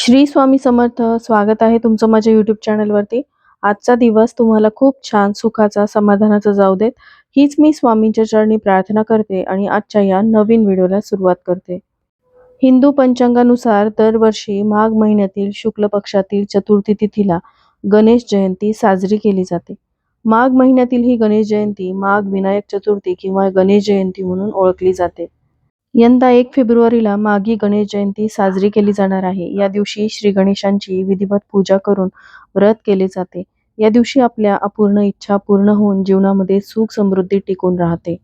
श्री स्वामी समर्थ स्वागत आहे तुमचं माझ्या युट्यूब चॅनलवरती आजचा दिवस तुम्हाला खूप छान सुखाचा समाधानाचा जाऊ देत. हीच मी स्वामींच्या चरणी प्रार्थना करते आणि आजच्या या नवीन व्हिडिओला सुरुवात करते. हिंदू पंचांगानुसार दरवर्षी माघ महिन्यातील शुक्ल पक्षातील चतुर्थी तिथीला गणेश जयंती साजरी केली जाते. माघ महिन्यातील ही गणेश जयंती माघ विनायक चतुर्थी किंवा गणेश जयंती म्हणून ओळखली जाते. यंदा एक फेब्रुवारीला मागी गणेश जयंती साजरी केली जाणार आहे. या दिवशी श्री गणेशांची विधिवत पूजा करून व्रत केले जाते. या दिवशी आपल्या अपूर्ण इच्छा पूर्ण होऊन जीवनामध्ये सुख समृद्धी टिकून राहते.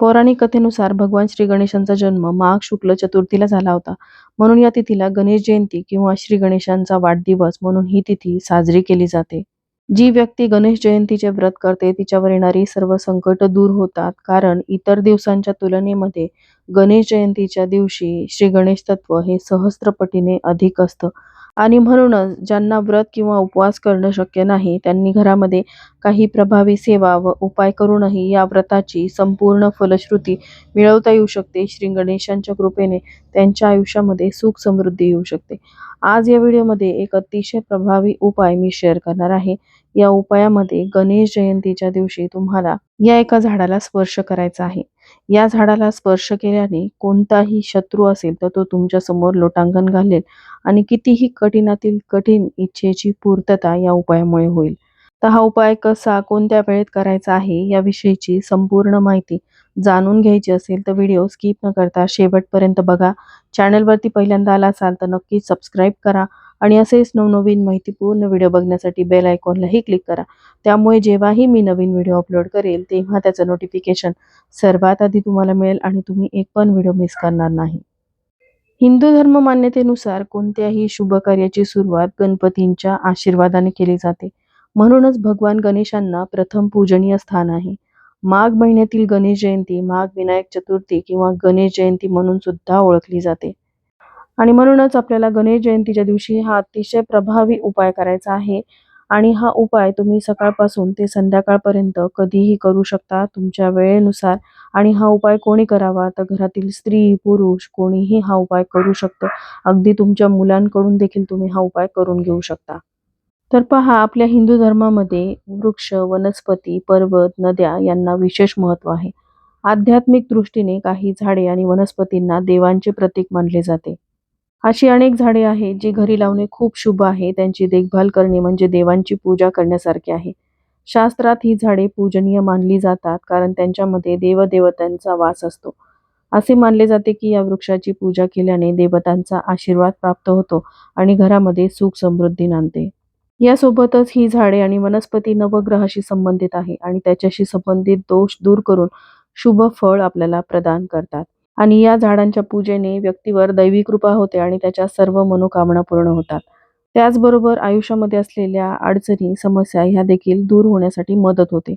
पौराणिक कथेनुसार भगवान श्री गणेशांचा जन्म माघ शुक्ल चतुर्थीला झाला होता. म्हणून या तिथीला गणेश जयंती किंवा श्री गणेशांचा वाढदिवस म्हणून ही तिथी साजरी केली जाते. जी व्यक्ती गणेश जयंतीचे व्रत करते तिच्यावर येणारी सर्व संकट दूर होतात. कारण इतर दिवसांच्या तुलनेमध्ये गणेश जयंतीच्या दिवशी श्री गणेश तत्व हे सहस्त्रपटीने अधिक असतं. आणि म्हणूनच ज्यांना व्रत किंवा उपवास करणं शक्य नाही त्यांनी घरामध्ये काही प्रभावी सेवा व उपाय करूनही या व्रताची संपूर्ण फलश्रुती मिळवता येऊ शकते. श्री गणेशांच्या कृपेने त्यांच्या आयुष्यामध्ये सुख समृद्धी येऊ शकते. आज या व्हिडिओमध्ये एक अतिशय प्रभावी उपाय मी शेअर करणार आहे. या उपायामध्ये गणेश जयंतीच्या दिवशी तुम्हाला या एका झाडाला स्पर्श करायचा आहे. या झाडाला स्पर्श केल्याने कोणताही शत्रू असेल तर तो तुमच्यासमोर लोटांगण घालेल आणि कितीही कठीणातील कठीण इच्छेची पूर्तता या उपायामुळे होईल. तर हा उपाय कसा कोणत्या वेळेत करायचा आहे याविषयीची संपूर्ण माहिती जाणून घ्यायची असेल तर व्हिडिओ स्किप न करता शेवटपर्यंत बघा. चॅनलवरती पहिल्यांदा आला असाल तर नक्की सबस्क्राईब करा. आणि असेच नवनवीन माहितीपूर्ण व्हिडिओ बघण्यासाठी बेल आयकॉनलाही क्लिक करा. त्यामुळे जेव्हाही मी नवीन व्हिडिओ अपलोड करेल तेव्हा त्याचं नोटिफिकेशन सर्वात आधी तुम्हाला मिळेल आणि तुम्ही एक पण व्हिडिओ मिस करणार नाही. हिंदू धर्म मान्यतेनुसार कोणत्याही शुभ कार्याची सुरुवात गणपतींच्या आशीर्वादाने केली जाते. म्हणूनच भगवान गणेशांना प्रथम पूजनीय स्थान आहे. माघ महिन्यातील गणेश जयंती माघ विनायक चतुर्थी किंवा गणेश जयंती म्हणून सुद्धा ओळखली जाते. आणि म्हणूनच आपल्याला गणेश जयंतीच्या दिवशी हा अतिशय प्रभावी उपाय करायचा आहे. आणि हा उपाय तुम्ही सकाळपासून ते संध्याकाळपर्यंत कधीही करू शकता तुमच्या वेळेनुसार. आणि हा उपाय कोणी करावा? तर घरातील स्त्री पुरुष कोणीही हा उपाय करू शकतं. अगदी तुमच्या मुलांकडून देखील तुम्ही हा उपाय करून घेऊ शकता. तर पहा आपल्या हिंदू धर्मामध्ये वृक्ष वनस्पती पर्वत नद्या यांना विशेष महत्त्व आहे. आध्यात्मिक दृष्टीने काही झाडे आणि वनस्पतींना देवांचे प्रतीक मानले जाते. अशी अनेक झाडे आहेत जी घरी लावणे खूप शुभ आहे. त्यांची देखभाल करणे म्हणजे देवांची पूजा करण्यासारखे आहे. शास्त्रात ही झाडे पूजनीय मानली जातात कारण त्यांच्यामध्ये देवदेवतांचा वास असतो. असे मानले जाते की या वृक्षाची पूजा केल्याने देवतांचा आशीर्वाद प्राप्त होतो आणि घरामध्ये सुख समृद्धी नांदते. यासोबतच ही झाडे आणि वनस्पती नवग्रहाशी संबंधित आहे आणि त्याच्याशी संबंधित दोष दूर करून शुभ फळ आपल्याला प्रदान करतात. आणि या झाडांच्या पूजेने व्यक्तीवर दैवी कृपा होते आणि त्याच्या सर्व मनोकामना पूर्ण होतात. त्याचबरोबर आयुष्यामध्ये असलेल्या अडचणी समस्या ह्या देखील दूर होण्यासाठी मदत होते.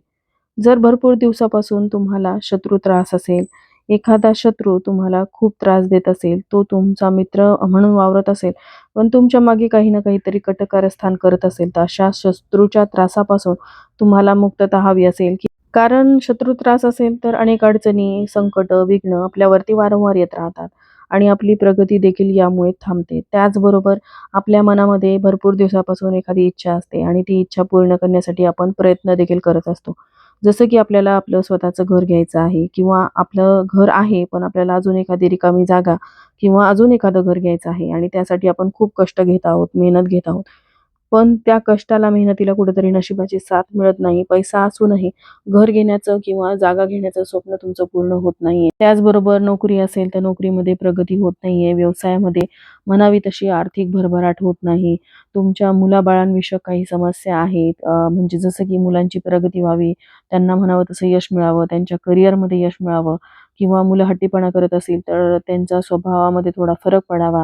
जर भरपूर दिवसापासून तुम्हाला शत्रू त्रास असेल एखादा शत्रू तुम्हाला खूप त्रास देत असेल तो तुमचा मित्र म्हणून वावरत असेल पण तुमच्या मागे काही ना काहीतरी कटकारस्थान करत असेल तर अशा शत्रूच्या त्रासापासून तुम्हाला मुक्तता हवी असेल की कारण शत्रू त्रास असेल तर अनेक अडचणी संकट विघ्न आपल्यावरती वारंवार येत राहतात आणि आपली प्रगती देखील यामुळे थांबते. त्याचबरोबर आपल्या मनामध्ये भरपूर दिवसापासून एखादी इच्छा असते आणि ती इच्छा पूर्ण करण्यासाठी आपण प्रयत्न देखील करत असतो. जसं की आपल्याला आपलं स्वतःचं घर घ्यायचं आहे किंवा आपलं घर आहे पण आपल्याला अजून एखादी रिकामी जागा किंवा अजून एखादं घर घ्यायचं आहे आणि त्यासाठी आपण खूप कष्ट घेत आहोत मेहनत घेत आहोत. पण त्या कष्टाला मेहनतीला कुठेतरी नशिबाची साथ मिळत नाही. पैसा असूनही घर घेण्याचं किंवा जागा घेण्याचं स्वप्न तुमचं पूर्ण होत नाहीये. त्याचबरोबर नोकरी असेल तर नोकरीमध्ये प्रगती होत नाहीये. व्यवसायामध्ये म्हणावी तशी आर्थिक भरभराट होत नाही. तुमच्या मुलाबाळांविषयक काही समस्या आहेत. म्हणजे जसं की मुलांची प्रगती व्हावी त्यांना म्हणावं तसं यश मिळावं त्यांच्या करिअरमध्ये यश मिळावं किंवा मुलं हट्टीपणा करत असेल तर त्यांचा स्वभावामध्ये थोडा फरक पडावा.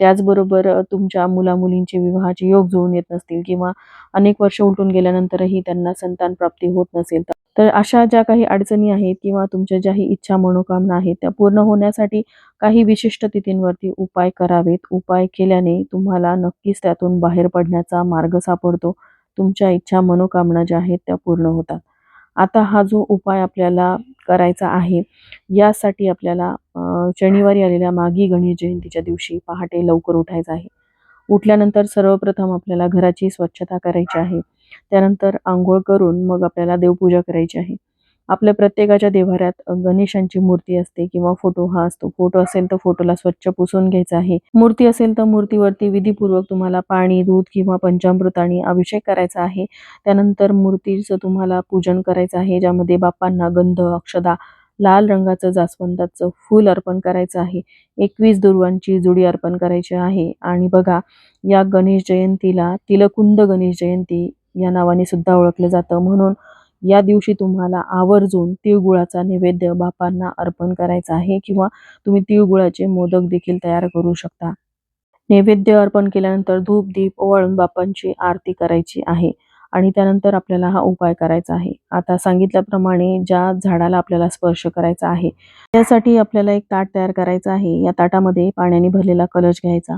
त्याचबरोबर तुमच्या मुलामुलींचे विवाहाचे योग जुळून येत नसतील किंवा अनेक वर्ष उलटून गेल्यानंतरही त्यांना संतान प्राप्ती होत नसेल तर अशा ज्या काही अडचणी आहेत किंवा तुमच्या ज्याही इच्छा मनोकामना आहेत त्या पूर्ण होण्यासाठी काही विशिष्ट तिथींवरती उपाय करावेत. उपाय केल्याने तुम्हाला नक्कीच त्यातून बाहेर पडण्याचा मार्ग सापडतो. तुमच्या इच्छा मनोकामना ज्या आहेत त्या पूर्ण होतात. आता हा जो उपाय आपल्याला करायचा आहे. यासाठी आपल्याला शनिवारी आलेल्या मागी गणेश जयंतीच्या दिवशी पहाटे लवकर उठायचं आहे. उठल्यानंतर सर्वप्रथम आपल्याला घराची स्वच्छता करायची आहे. त्यानंतर आंघोळ करून मग आपल्याला देवपूजा करायची आहे. आपल्या प्रत्येकाच्या देव्हाऱ्यात गणेशांची मूर्ती असते किंवा फोटो हा असतो. फोटो असेल तर फोटोला स्वच्छ पुसून घ्यायचा आहे. मूर्ती असेल तर मूर्तीवरती विधीपूर्वक तुम्हाला पाणी दूध किंवा पंचामृताने अभिषेक करायचा आहे. त्यानंतर मूर्तीचं तुम्हाला पूजन करायचं आहे ज्यामध्ये बाप्पांना गंध अक्षदा लाल रंगाचं जास्वंदाचं फूल अर्पण करायचं आहे. एकवीस दुर्वांची जुडी अर्पण करायची आहे. आणि बघा या गणेश जयंतीला तिलकुंद गणेश जयंती या नावाने सुद्धा ओळखलं जातं. म्हणून या दिवशी तुम्हाला आवर्जून तिळगुळाचा नैवेद्य बापांना अर्पण करायचा आहे किंवा तुम्ही तिळगुळाचे मोदक देखील तयार करू शकता. नैवेद्य अर्पण केल्यानंतर धूप दीप ओवाळून बापांची आरती करायची आहे आणि त्यानंतर आपल्याला हा उपाय करायचा आहे. आता सांगितल्याप्रमाणे ज्या झाडाला आपल्याला स्पर्श करायचा आहे त्यासाठी आपल्याला एक ताट तयार करायचं आहे. या ताटामध्ये पाण्याने भरलेला कलश घ्यायचा.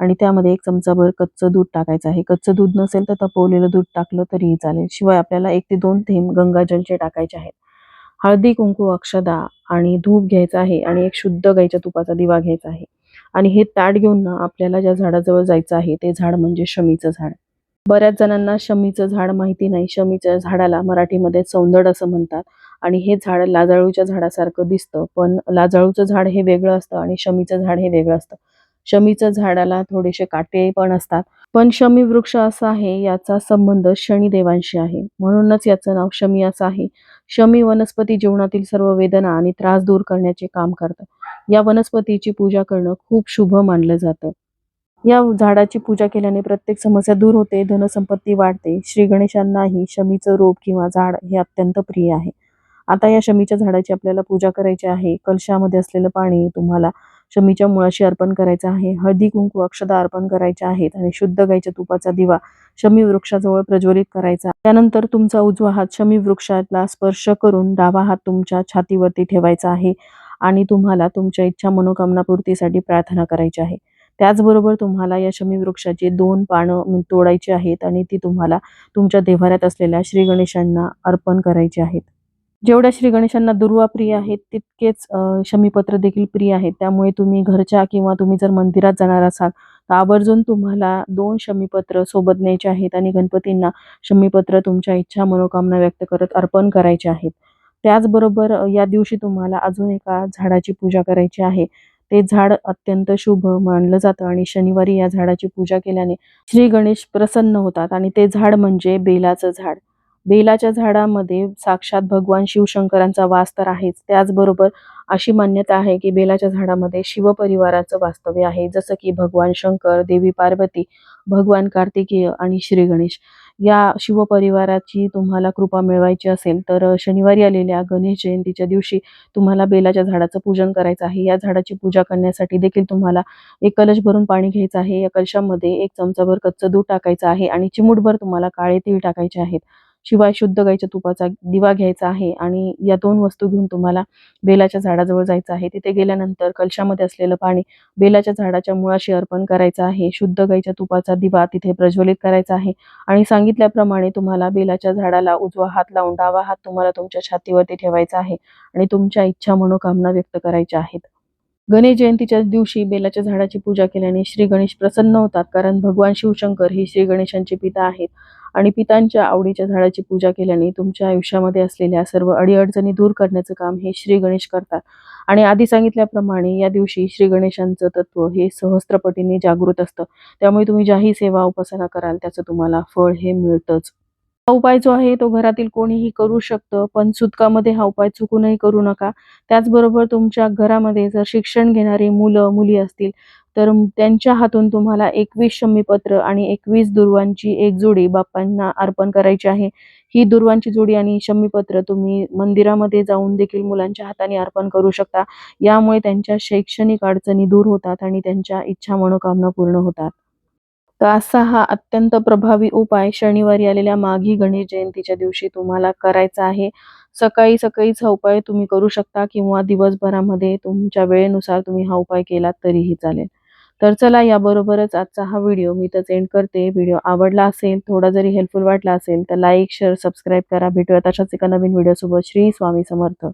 आणि त्यामध्ये एक चमचाभर कच्चं दूध टाकायचं आहे. कच्चं दूध नसेल तर तपवलेलं दूध टाकलं तरीही चालेल. शिवाय आपल्याला एक ते दोन थेंब गंगाजलचे टाकायचे आहेत. हळदी कुंकू अक्षदा आणि धूप घ्यायचा आहे आणि एक शुद्ध गाईच्या तुपाचा दिवा घ्यायचा आहे. आणि हे ताट घेऊन ना आपल्याला ज्या झाडाजवळ जायचं आहे ते झाड म्हणजे शमीचं झाड. बऱ्याच जणांना शमीचं झाड माहिती नाही. शमीच्या झाडाला मराठीमध्ये सौंदड असं म्हणतात. आणि हे झाड लाजाळूच्या झाडासारखं दिसतं. पण लाजाळूचं झाड हे वेगळं असतं आणि शमीचं झाड हे वेगळं असतं. शमीच्या झाडाला थोडेसे काटे पण असतात. पण शमी वृक्ष असा आहे याचा संबंध शनिदेवांशी आहे. म्हणूनच याचं नाव शमी असं आहे. शमी वनस्पती जीवनातील सर्व वेदना आणि त्रास दूर करण्याचे काम करतात या वनस्पतीची पूजा करणं खूप शुभ मानलं जातं. या झाडाची पूजा केल्याने प्रत्येक समस्या दूर होते धनसंपत्ती वाढते. श्री गणेशांनाही शमीचं रोप किंवा झाड हे अत्यंत प्रिय आहे. आता या शमीच्या झाडाची आपल्याला पूजा करायची आहे. कलशामध्ये असलेलं पाणी तुम्हाला शमीच्या मुळाशी अर्पण करायचा आहे. हळदी कुंकू अक्षदा अर्पण करायच्या आहेत आणि शुद्ध गाईच्या तुपाचा दिवा शमी वृक्षाजवळ प्रज्वलित करायचा. त्यानंतर तुमचा उजवा हात शमी वृक्षाला स्पर्श करून डावा हात तुमच्या छातीवरती ठेवायचा आहे आणि तुम्हाला तुमच्या इच्छा मनोकामना पूर्तीसाठी प्रार्थना करायची आहे. त्याचबरोबर तुम्हाला या शमी वृक्षाची दोन पानं तोडायची आहेत आणि ती तुम्हाला तुमच्या देव्हाऱ्यात असलेल्या श्री गणेशांना अर्पण करायची आहेत. जेवढ्या श्री गणेशांना दुर्वा प्रिय आहेत तितकेच शमीपत्र देखील प्रिय आहेत त्यामुळे तुम्ही घरच्या किंवा तुम्ही जर मंदिरात जाणार असाल तर आवर्जून तुम्हाला दोन शमीपत्र सोबत न्यायचे आहेत आणि गणपतींना शमीपत्र तुमच्या इच्छा मनोकामना व्यक्त करत अर्पण करायचे आहेत. त्याचबरोबर या दिवशी तुम्हाला अजून एका झाडाची पूजा करायची आहे. ते झाड अत्यंत शुभ मानलं जातं आणि शनिवारी या झाडाची पूजा केल्याने श्री गणेश प्रसन्न होतात आणि ते झाड म्हणजे बेलाचं झाड. बेलाच्या झाडामध्ये साक्षात भगवान शिवशंकरांचा वास तर आहेच. त्याचबरोबर अशी मान्यता आहे की बेलाच्या झाडामध्ये शिवपरिवाराचं वास्तव्य आहे. जसं की भगवान शंकर देवी पार्वती भगवान कार्तिकेय आणि श्री गणेश. या शिवपरिवाराची तुम्हाला कृपा मिळवायची असेल तर शनिवारी आलेल्या गणेश जयंतीच्या दिवशी तुम्हाला बेलाच्या झाडाचं पूजन करायचं आहे. या झाडाची पूजा करण्यासाठी देखील तुम्हाला एक कलश भरून पाणी घ्यायचं आहे. या कलशामध्ये एक चमचाभर कच्चं दूध टाकायचं आहे आणि चिमूटभर तुम्हाला काळे तीळ टाकायचे आहेत. शिवाय शुद्ध गाईच्या तुपाचा दिवा घ्यायचा आहे आणि या दोन वस्तू घेऊन तुम्हाला बेलाच्या झाडाजवळ जायचं आहे. तिथे गेल्यानंतर कलशामध्ये असलेलं पाणी बेलाच्या झाडाच्या मुळाशी अर्पण करायचं आहे. शुद्ध गाईच्या तुपाचा दिवा तिथे प्रज्वलित करायचा आहे आणि सांगितल्याप्रमाणे तुम्हाला बेलाच्या झाडाला उजवा हात लावून डावा हात तुम्हाला तुमच्या छातीवरती ठेवायचा आहे आणि तुमच्या इच्छा मनोकामना व्यक्त करायच्या आहेत. गणेश जयंतीच्या दिवशी बेलाच्या झाडाची पूजा केल्याने श्री गणेश प्रसन्न होतात कारण भगवान शिवशंकर ही श्री गणेशांचे पिता आहेत. आणि पितांच्या आवडीच्या झाडाची पूजा केल्याने तुमच्या आयुष्यामध्ये असलेल्या सर्व अडीअडचणी दूर करण्याचं काम हे श्री गणेश करतात. आणि आधी सांगितल्याप्रमाणे या दिवशी श्री गणेशांचं तत्व हे सहस्त्रपटीने जागृत असतं. त्यामुळे तुम्ही ज्याही सेवा उपासना कराल त्याचं तुम्हाला फळ हे मिळतंच. हा उपाय जो आहे तो घरातील कोणीही करू शकतं पण सुतकामध्ये हा उपाय चुकूनही करू नका. त्याचबरोबर तुमच्या घरामध्ये जर शिक्षण घेणारी मुलं मुली असतील तर त्यांच्या हातून तुम्हाला एकवीस शमीपत्र आणि एकवीस दुर्वांची एक जोडी बाप्पांना अर्पण करायची आहे. ही दुर्वांची जोडी आणि शमीपत्र तुम्ही मंदिरामध्ये जाऊन देखील मुलांच्या हाताने अर्पण करू शकता. यामुळे त्यांच्या शैक्षणिक अडचणी दूर होतात आणि त्यांच्या इच्छा मनोकामना पूर्ण होतात. तर असा हा अत्यंत प्रभावी उपाय शनिवारी आलेल्या माघी गणेश जयंतीच्या दिवशी तुम्हाला करायचा आहे. सकाळी सकाळीच हा उपाय तुम्ही करू शकता किंवा दिवसभरामध्ये तुमच्या वेळेनुसार तुम्ही हा उपाय केलात तरीही चालेल. तर चला याबरोबरच आजचा हा व्हिडिओ मी तर एंड करते. व्हिडिओ आवडला असेल थोडा जरी हेल्पफुल वाटला असेल तर लाईक शेअर सबस्क्राईब करा. भेटूया तशाच एका नवीन व्हिडिओसोबत. श्री स्वामी समर्थ.